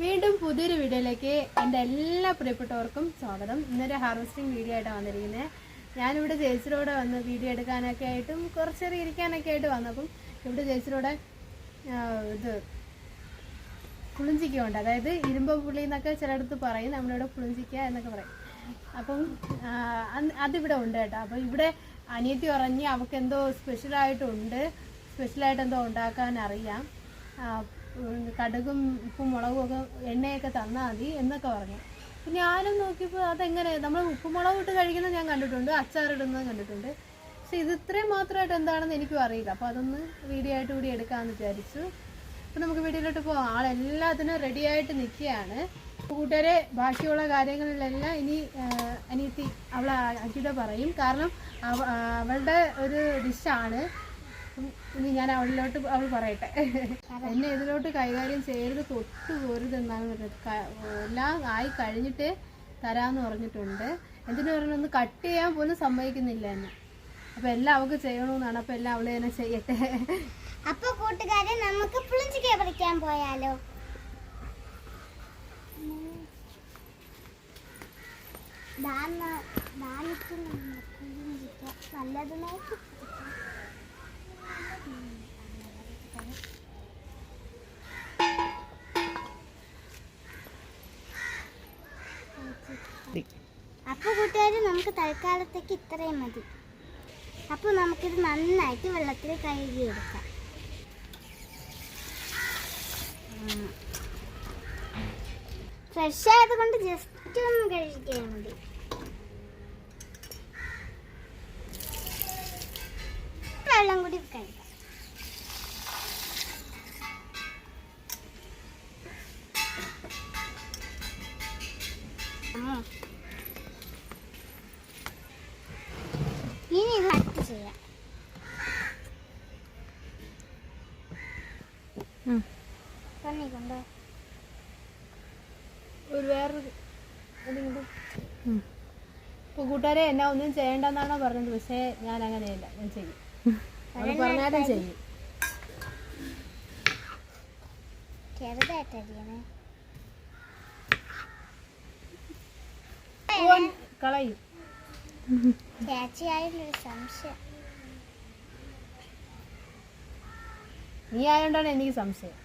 വീണ്ടും പുതിയൊരു വീഡിയോയിലേക്ക് എന്റെ എല്ലാ പ്രിയപ്പെട്ടവർക്കും സ്വാഗതം. ഇന്നൊരു ഹാർവസ്റ്റിംഗ് വീഡിയോ ആയിട്ടാണ് വന്നിരിക്കുന്നത്. ഞാനിവിടെ ജയിച്ചിലൂടെ വന്ന് വീഡിയോ എടുക്കാനൊക്കെ ആയിട്ടും കുറച്ചേറെ ഇരിക്കാനൊക്കെ ആയിട്ട് വന്നപ്പം ഇവിടെ ജയിച്ചിലൂടെ ഇത് പുളിഞ്ചിക്ക ഉണ്ട് അതായത് ഇരുമ്പ പുളി എന്നൊക്കെ ചിലയിടത്ത് പറയും. നമ്മളിവിടെ പുളിഞ്ചിക്ക എന്നൊക്കെ പറയും. അപ്പം അതിവിടെ ഉണ്ട് കേട്ടോ. അപ്പം ഇവിടെ അനിയത്തി ഉറങ്ങി അവൾക്ക് എന്തോ സ്പെഷ്യലായിട്ടുണ്ട് സ്പെഷ്യലായിട്ട് എന്തോ ഉണ്ടാക്കാൻ അറിയാം. കടുകും ഉപ്പും മുളകും ഒക്കെ എണ്ണയൊക്കെ തന്നാൽ മതി എന്നൊക്കെ പറഞ്ഞു. ഞാനും നോക്കിയപ്പോൾ അതെങ്ങനെ? നമ്മൾ ഉപ്പുമുളക് ഇട്ട് കഴിക്കുന്നത് ഞാൻ കണ്ടിട്ടുണ്ട് അച്ചാറിടുന്നത് കണ്ടിട്ടുണ്ട്. പക്ഷെ ഇത് ഇത്രയും മാത്രമായിട്ട് എന്താണെന്ന് എനിക്കും അറിയില്ല. അപ്പോൾ അതൊന്ന് വീഡിയോ ആയിട്ട് കൂടി എടുക്കാമെന്ന് വിചാരിച്ചു. അപ്പോൾ നമുക്ക് വീഡിയോയിലോട്ട് പോകാം ആളെല്ലാത്തിനും റെഡി ആയിട്ട് നിൽക്കുകയാണ്. കൂട്ടുകാരെ ബാക്കിയുള്ള കാര്യങ്ങളിലെല്ലാം ഇനി അനിയത്തി അവളെ അജിത പറയും. കാരണം അവളുടെ ഒരു ഡിഷാണ് ഇനി ഞാൻ അവളിലോട്ട് അവൾ പറയട്ടെ. എന്നെ ഇതിലോട്ട് കൈകാര്യം ചെയ്യരുത് തൊട്ട് പോരുതെന്നാണ് പറഞ്ഞത്. എല്ലാം ആയി കഴിഞ്ഞിട്ട് തരാമെന്ന് പറഞ്ഞിട്ടുണ്ട്. എന്തിനു പറഞ്ഞു ഒന്ന് കട്ട് ചെയ്യാൻ പോലും സമ്മതിക്കുന്നില്ല എന്നെ. അപ്പം എല്ലാം അവൾക്ക് ചെയ്യണമെന്നാണ് അപ്പം എല്ലാം അവൾ തന്നെ ചെയ്യട്ടെ. അപ്പൊ കൂട്ടുകാരെ നമുക്ക് പറിക്കാൻ പോയാലോ? ദാനിക്ക് നമ്മൾ പുളിഞ്ചിക്ക നല്ലതുമായിട്ട് അപ്പൊ കൂട്ടുകാരെ നമുക്ക് തൽക്കാലത്തേക്ക് ഇത്രയും മതി. അപ്പോൾ നമുക്കിത് നന്നായിട്ട് വെള്ളത്തിൽ കഴുകി എടുക്കാം. ഫ്രഷ് ആയതുകൊണ്ട് ജസ്റ്റ് ഒന്ന് കഴുകിയാൽ മതി. ഒരു വേറൊരു എന്തെങ്കിലും. ഇപ്പോൾ കൂട്ടുകാരെ എന്നാ ഒന്നും ചെയ്യണ്ടെന്നാണോ പറഞ്ഞത്. പക്ഷേ ഞാൻ അങ്ങനെയല്ല. ഞാൻ ചെയ്യും. പറഞ്ഞാലും ചെയ്യും. കളയും. സംശയം. നീ ആയോണ്ടാണ് എനിക്ക് സംശയം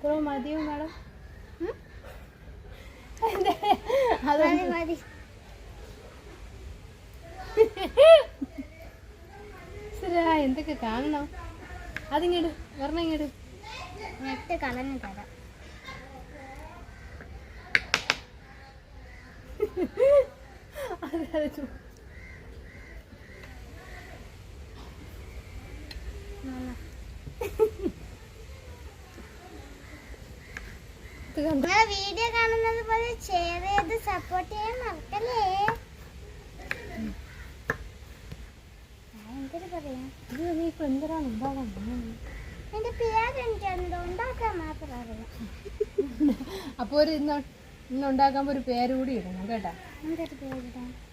കുറവ് മതിയോ മാഡം ഉം? അത് മതി മതി ശരിയാ എന്തൊക്കെ കാണണം? അതിങ്ങോട്ട് വരണം ഇങ്ങോട്ട് കളഞ്ഞു തരാം. അത് വീഡിയോ കാണുന്നത് പോലെ ഷെയർ ചെയ്ത് സപ്പോർട്ട് ചെയ്യാൻ മറക്കല്ലേ? എന്തൊരു പറയാ ഇത് നീ ഇപ്പൊ എന്തിനാണ് ഉണ്ടാകാൻ എന്റെ പേര് എനിക്ക് എന്തോ ഉണ്ടാക്കാൻ മാത്രം അറിയാം. അപ്പൊ ഒരു ഇന്ന് ഇന്ന് ഉണ്ടാക്കുമ്പോ ഒരു പേര് കൂടി ഇടണം കേട്ടാ. എന്തൊരു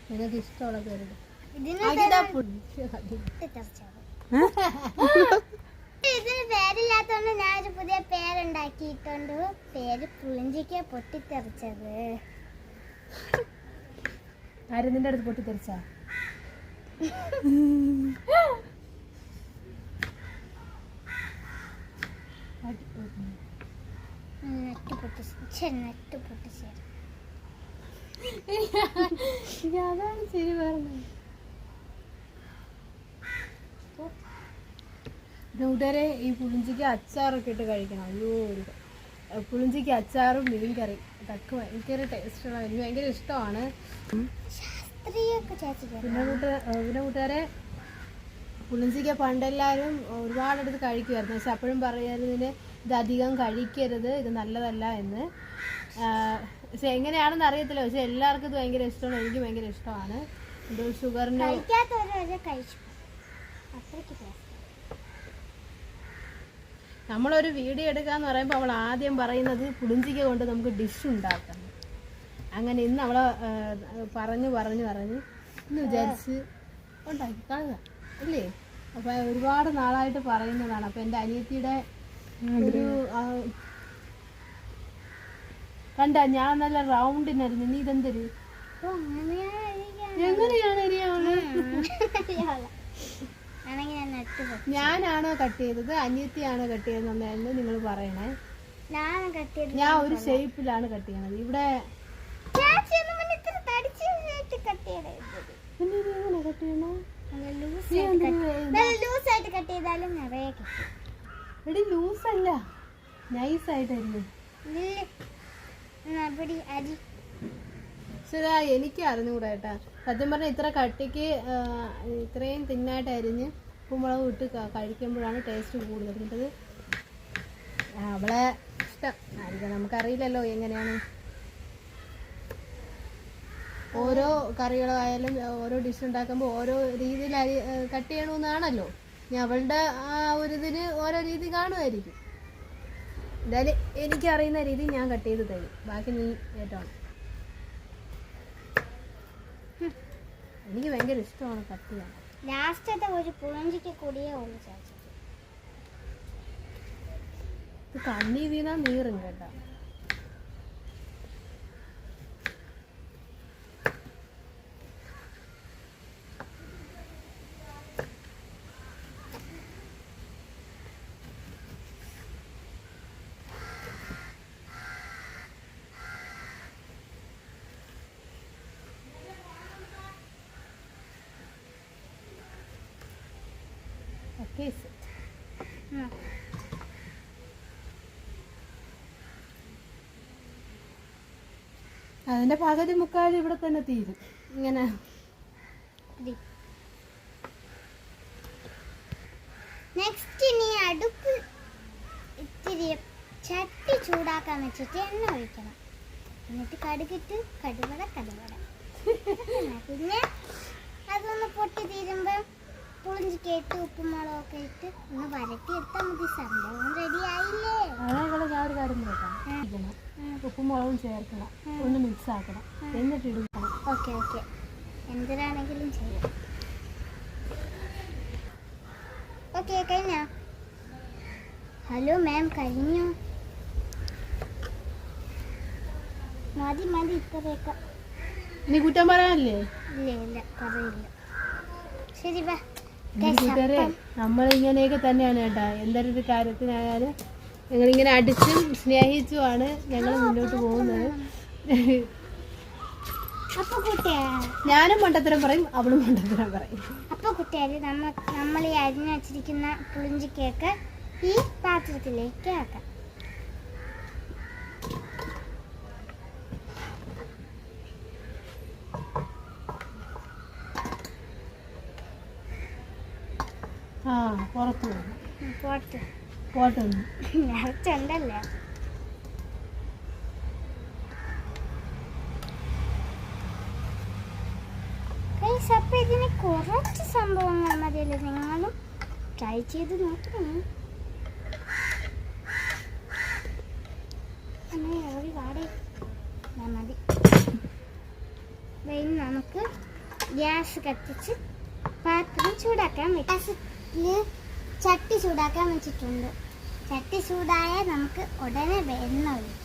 നിനക്ക് ഇഷ്ടമുള്ള പേരിടും. ഇതിന് ഇതിന് പേരില്ലാത്തോണ്ട് ഞാനൊരു പുതിയ പേരുണ്ടാക്കിയിട്ടുണ്ട്. പേര് പുളിഞ്ചിക്ക പൊട്ടിത്തെറിച്ചത്. ആര് നിന്റെ അടുത്ത് പൊട്ടിത്തെറിച്ചാ നെറ്റ് നെറ്റ് അതാണ് ശരി പറഞ്ഞത് കൂട്ടുകാരെ ഈ പുളിഞ്ചിക്ക് അച്ചാറൊക്കെ ഇട്ട് കഴിക്കണം. അയ്യോ പുളിഞ്ചിക്ക് അച്ചാറും മീൻ കറി അതൊക്കെ ഭയങ്കര ടേസ്റ്റുള്ള എനിക്ക് ഭയങ്കര ഇഷ്ടമാണ്. പിന്നെ പിന്നെ കൂട്ടുകാരെ പുളിഞ്ചിക്ക പണ്ടെല്ലാവരും ഒരുപാടെടുത്ത് കഴിക്കുമായിരുന്നു പക്ഷെ അപ്പോഴും പറയാതിന് ഇത് അധികം കഴിക്കരുത് ഇത് നല്ലതല്ല എന്ന്. പക്ഷെ എങ്ങനെയാണെന്ന് അറിയത്തില്ല. പക്ഷെ എല്ലാവർക്കും ഇത് ഭയങ്കര ഇഷ്ടമാണ്. എനിക്ക് ഭയങ്കര ഇഷ്ടമാണ്. ഇത് ഷുഗറിന് നമ്മളൊരു വീഡിയോ എടുക്കാന്ന് പറയുമ്പോൾ അവൾ ആദ്യം പറയുന്നത് പുളിഞ്ചിക്ക കൊണ്ട് നമുക്ക് ഡിഷ് ഉണ്ടാക്കണം. അങ്ങനെ ഇന്ന് അവളെ പറഞ്ഞു പറഞ്ഞു പറഞ്ഞു ഇന്ന് വിചാരിച്ച് ഉണ്ടാക്കി. കാണുക അല്ലേ? അപ്പം ഒരുപാട് നാളായിട്ട് പറയുന്നതാണ്. അപ്പം എന്റെ അനിയത്തിയുടെ ഒരു കണ്ട ഞാൻ നല്ല റൗണ്ടിനായിരുന്നു. നീ ഇതെന്തൊരു. എങ്ങനെയാണ് ഞാനാണോ കട്ട് ചെയ്തത്? അനിയത്തിയാണോ കട്ട് ചെയ്തതെന്ന് നിങ്ങൾ പറയണേ. ഞാൻ ഒരു ഷേപ്പിലാണ് കട്ട് ചെയ്യണത്. ഇവിടെ ചേച്ചി ഒന്നും പിന്നെ ഇത്ര തടിച്ച് കട്ട് ചെയ്തത് പിന്നെ ഇത് എങ്ങനെ കട്ട് ചെയ്യണേ നല്ല ലൂസ് നീ ആയിട്ട് എന്തിനാ cut- ഇത്? നല്ല ലൂസ് ആയിട്ട് കട്ട് ചെയ്താലും എനിക്ക് സത്യം പറഞ്ഞാൽ ഇത്ര കട്ടിക്ക് ഇത്രയും തിന്നായിട്ട് അരിഞ്ഞ് ഉപ്പുമുളക് ഇട്ട് കഴിക്കുമ്പോഴാണ് ടേസ്റ്റ് കൂടുതൽ. അവളെ ഇഷ്ടം. ആയിരിക്കും നമുക്കറിയില്ലല്ലോ എങ്ങനെയാണ്. ഓരോ കറികളായാലും ഓരോ ഡിഷ് ഉണ്ടാക്കുമ്പോൾ ഓരോ രീതിയിൽ അരി കട്ട് ചെയ്യണമെന്നാണല്ലോ ഇനി അവളുടെ ആ ഒരു ഇതിന് ഓരോ രീതി കാണുമായിരിക്കും. എന്തായാലും എനിക്കറിയുന്ന രീതി ഞാൻ കട്ട് ചെയ്ത് തരും. ബാക്കി നീ ഏറ്റവും. എനിക്ക് ഭയങ്കര ഇഷ്ടമാണ് കട്ട് ചെയ്യാൻ. ലാസ്റ്റത്തെ ഒരു പുഴഞ്ചിക്ക് കൂടിയേ ഉള്ളൂ ചേച്ചി. കണ്ണി വീണാ നീറും കേട്ടാ. ഉം. അതിന്റെ പകുതി മുക്കാൽ ഇവിടെ തന്നെ തീരും. ഇങ്ങനെ. നെക്സ്റ്റ് ഇനി അടുപ്പ് ഇത്തിരി ചട്ടി ചൂടാക്കാൻ വെച്ചിട്ട് എണ്ണ ഒഴിക്കണം. എന്നിട്ട് കടുകിട്ട് കടുവട കടുവട. പിന്നെ അതൊന്ന് പൊട്ടി തീരുമ്പോൾ പുളിഞ്ചിക്കേട്ട് ഉപ്പും മുളകൊക്കെ ഇട്ട് ഒന്ന് വരട്ടി എടുത്താൽ മതി. സംഭവം റെഡി ആയില്ലേ അതേപോലെ ഞാൻ ഒരു കാര്യം നോക്കാം. ഇരിക്കണം. ഉപ്പും മുളകും ചേർക്കണം. ഒന്ന് മിക്സ് ആക്കണം. എന്നിട്ട് ഇടുക്കണം ഓക്കെ ഓക്കെ. എന്തിനാണെങ്കിലും ചെയ്യാം. ഓക്കെ കഴിഞ്ഞ? ഹലോ മാം കഴിഞ്ഞു? മതി മതി ഇത്രയൊക്കെ നീ കുറ്റം പറയാനല്ലേ? ഇല്ല ഇല്ല പറയില്ല. ശരി വാ കൂട്ടുകാരെ നമ്മളിങ്ങനെയൊക്കെ തന്നെയാണ് കേട്ടോ. എന്തൊരു കാര്യത്തിനായാലും ഞങ്ങളിങ്ങനെ അടിച്ചും സ്നേഹിച്ചുമാണ് ഞങ്ങൾ മുന്നോട്ട് പോകുന്നത്. ഞാനും മണ്ടത്തരം പറയും അവളും മണ്ടത്തരം പറയും. അപ്പൊ കുട്ടിയാര് നമ്മൾ നമ്മൾ ഈ അരിഞ്ഞു വച്ചിരിക്കുന്ന പുളിഞ്ചി കേക്ക് ഈ പാത്രത്തിലേക്ക് ആക്കാം ആ പുറത്ത് പോകും പോട്ട് പോട്ടെ നിറച്ചുണ്ടല്ലേ അപ്പൊ ഇതിന് കുറച്ച് സംഭവങ്ങൾ മതിയല്ലേ? നിങ്ങളും ട്രൈ ചെയ്ത് നോക്കണം. വാടേ. ദാ മതി നമുക്ക് ഗ്യാസ് കത്തിച്ച് പാത്രം ചൂടാക്കാൻ വെക്കാം. ഗ്യാസിൽ ചട്ടി ചൂടാക്കാൻ വെച്ചിട്ടുണ്ട്. ചട്ടി ചൂടായാൽ നമുക്ക് ഉടനെ ഒഴിക്കാം.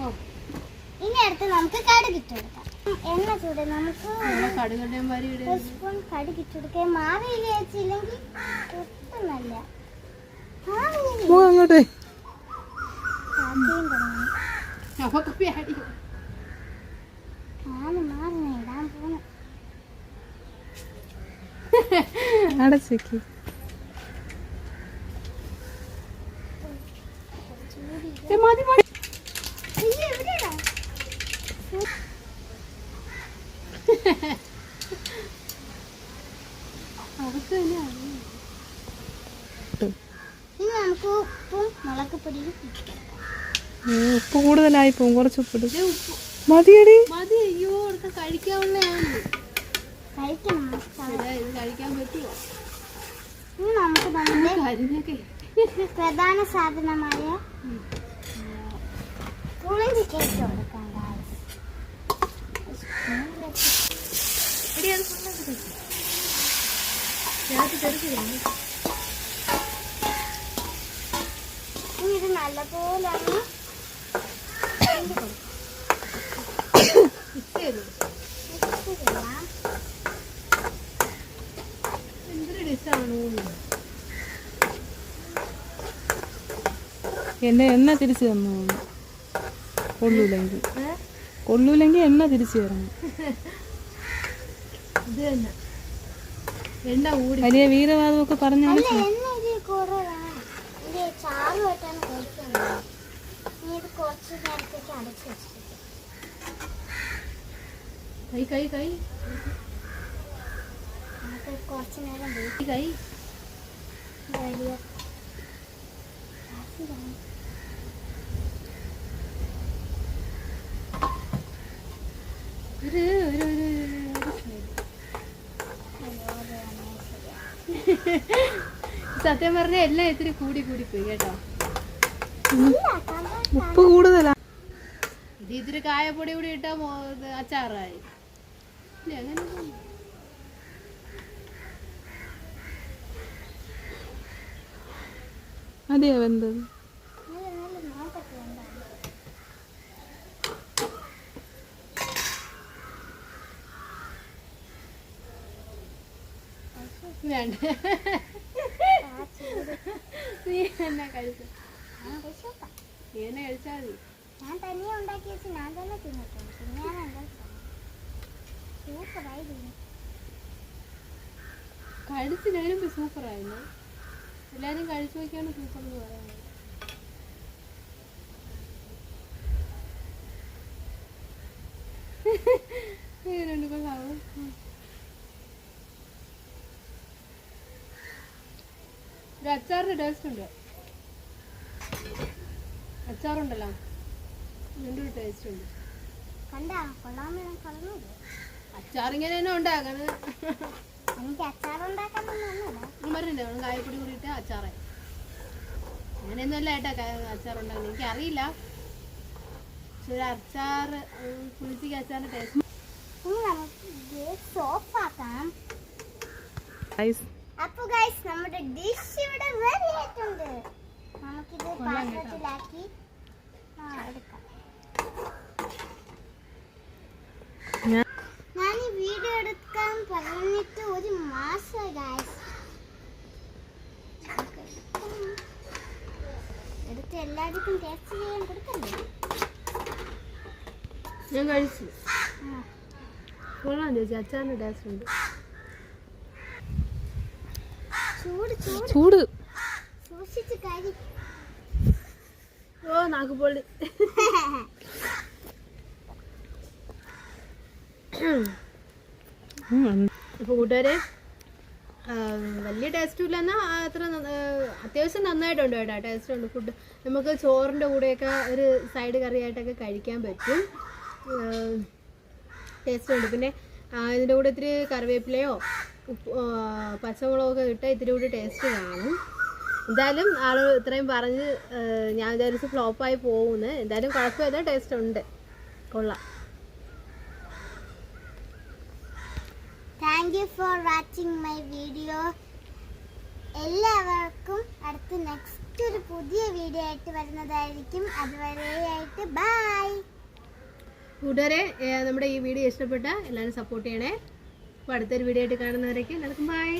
ഓ ഇനി അടുത്ത് നമുക്ക് കടുകിട്ടെടുക്കാം എണ്ണ ചൂട് നമുക്ക് സ്പൂൺ കൊടുക്കാൻ മാറിയില്ല വെച്ചില്ലെങ്കിൽ ഒട്ടും നല്ല. അങ്ങോട്ട്. കാക്കയും തുടങ്ങി നമുക്ക് പേടി ആണ് മാറുന്ന ഇടാൻ പോണു അടച്ചേക്ക് മതി മതി? അവർക്ക് തന്നെയാണ് ഇനി നമുക്ക് ഉപ്പും മുളക് പൊടിയും ഇട്ട് കൊടുക്കാം. ഉപ്പ് കൂടുതലായി പോകും കുറച്ച് ഉപ്പിടും. ഇത് ഉപ്പ്. മതിയടി. ഇത് പ്രധാന സാധനമായ പുളിഞ്ചി കേക്ക് കൊടുക്കാം guys. എടി എന്നെ എണ്ണ തിരിച്ചു തന്നു. കൊള്ളൂലെങ്കിൽ. കൊള്ളൂലെങ്കിൽ എണ്ണ തിരിച്ചു തരണം. വലിയ വീരവാദമൊക്കെ പറഞ്ഞാണ് അല്ല എണ്ണ ഇത് കുറവാണ് ഇത് ചാറുമായിട്ടാണ് കഴിക്കുന്നത് ഇനി ഇത് കുറച്ച് നേരത്തേക്ക് അടച്ചു വെച്ചിട്ട് കൈ കൈ കൈ. നമുക്ക് കുറച്ച് നേരം വെയിറ്റ് കൈ വലിയ ഒരു ഒരു സത്യം പറഞ്ഞ എല്ലാം ഇത്തിരി കൂടി കൂടി പോയി കേട്ടോ. ഉപ്പ് കൂടുതലാ. ഇത് ഇത്തിരി കായപ്പൊടി കൂടി ഇട്ടാ അച്ചാറായി. അതെയാ വെന്തത് വേണ്ട. നീ എന്നാ കഴിച്ചു? ഞാൻ കഴിച്ചോക്കാം നീ എന്നെ കഴിച്ചാൽ ഞാൻ തനിയെ ഉണ്ടാക്കി വെച്ച് ഞാൻ തന്നെ തിന്നു എല്ലാരും കഴിച്ചു നോക്കിയാണ് സൂപ്പർ എന്ന് പറയുന്നത് അച്ചാറിന്റെ ടേസ്റ്റ് ഉണ്ട്. അച്ചാറുണ്ടല്ലോ. ഇതിന്റെ ഒരു ടേസ്റ്റ് ഉണ്ട്. കണ്ടാ? കൊള്ളാൻ ഞാൻ പറഞ്ഞില്ലേ? അച്ചാർ ഇങ്ങനെ തന്നെ ഉണ്ടാക്കണത് എനിക്ക് ഒന്നുമില്ല. ഉമ്മറിന്റെ നമ്മൾ കായപ്പൊടി കൂടിയിട്ട് അച്ചാറായി അങ്ങനെയൊന്നുമല്ല ഏട്ടാ അച്ചാർ ഉണ്ടാക്കുന്നത് എനിക്കറിയില്ല. പക്ഷെ ഒരു അച്ചാർ പുളിച്ചിക്ക് അച്ചാറിന്റെ ടേസ്റ്റ് അപ്പൊ ഗൈസ് നമ്മുടെ ഡിഷ് ഇവിടെ റെഡി ആയിട്ടുണ്ട്. നമുക്കിത്. പാത്രത്തിലാക്കി ആ, എടുക്കാം. ഞാൻ ഞാൻ ഈ വീഡിയോ എടുക്കാൻ പറഞ്ഞിട്ട് ഒരു മാസം ഗൈസ് എടുത്ത് എല്ലാവർക്കും ടേസ്റ്റ് ചെയ്യാൻ കൊടുക്കണ്ടേ ഞാൻ കഴിച്ചു. കൊള്ളാം ചേച്ചി അച്ചാറിന്റെ ടേസ്റ്റ് ഉണ്ട്. ചൂട്. ചൂട്. ഓ നാക്ക് പൊള്ളി അപ്പോൾ കൂട്ടുകാരെ വലിയ ടേസ്റ്റും ഇല്ല എന്നാൽ അത്ര അത്യാവശ്യം നന്നായിട്ടുണ്ട് കേട്ടോ ടേസ്റ്റ് ഉണ്ട്. ഫുഡ് നമുക്ക് ചോറിന്റെ കൂടെയൊക്കെ ഒരു സൈഡ് കറിയായിട്ടൊക്കെ കഴിക്കാൻ പറ്റും. ടേസ്റ്റ് ഉണ്ട്. പിന്നെ ഇതിന്റെ കൂടെ ഇത്തിരി കറിവേപ്പിലയോ പച്ചമുളകൊക്കെ ഇട്ടാൽ ഇത്തിരി കൂടി ടേസ്റ്റ് കാണും. എന്തായാലും ആൾ ഇത്രയും പറഞ്ഞ് ഞാൻ വിചാരിച്ച് ഫ്ലോപ്പായി പോകുന്നു എന്തായാലും കുഴപ്പമില്ല. ടേസ്റ്റ് ഉണ്ട്. കൊള്ളാം. Thank you for watching my video എല്ലാവർക്കും അടുത്ത് നെക്സ്റ്റ് ഒരു പുതിയ വീഡിയോ ആയിട്ട് വരുന്നതായിരിക്കും. അതുവരെയായിട്ട് ബൈ കൂട്ടുകാരെ നമ്മുടെ ഈ വീഡിയോ ഇഷ്ടപ്പെട്ട എല്ലാവരും സപ്പോർട്ട് ചെയ്യണേ. അപ്പോൾ അടുത്തൊരു വീഡിയോ ആയിട്ട് കാണുന്നവരേക്കും എല്ലാവർക്കും ബൈ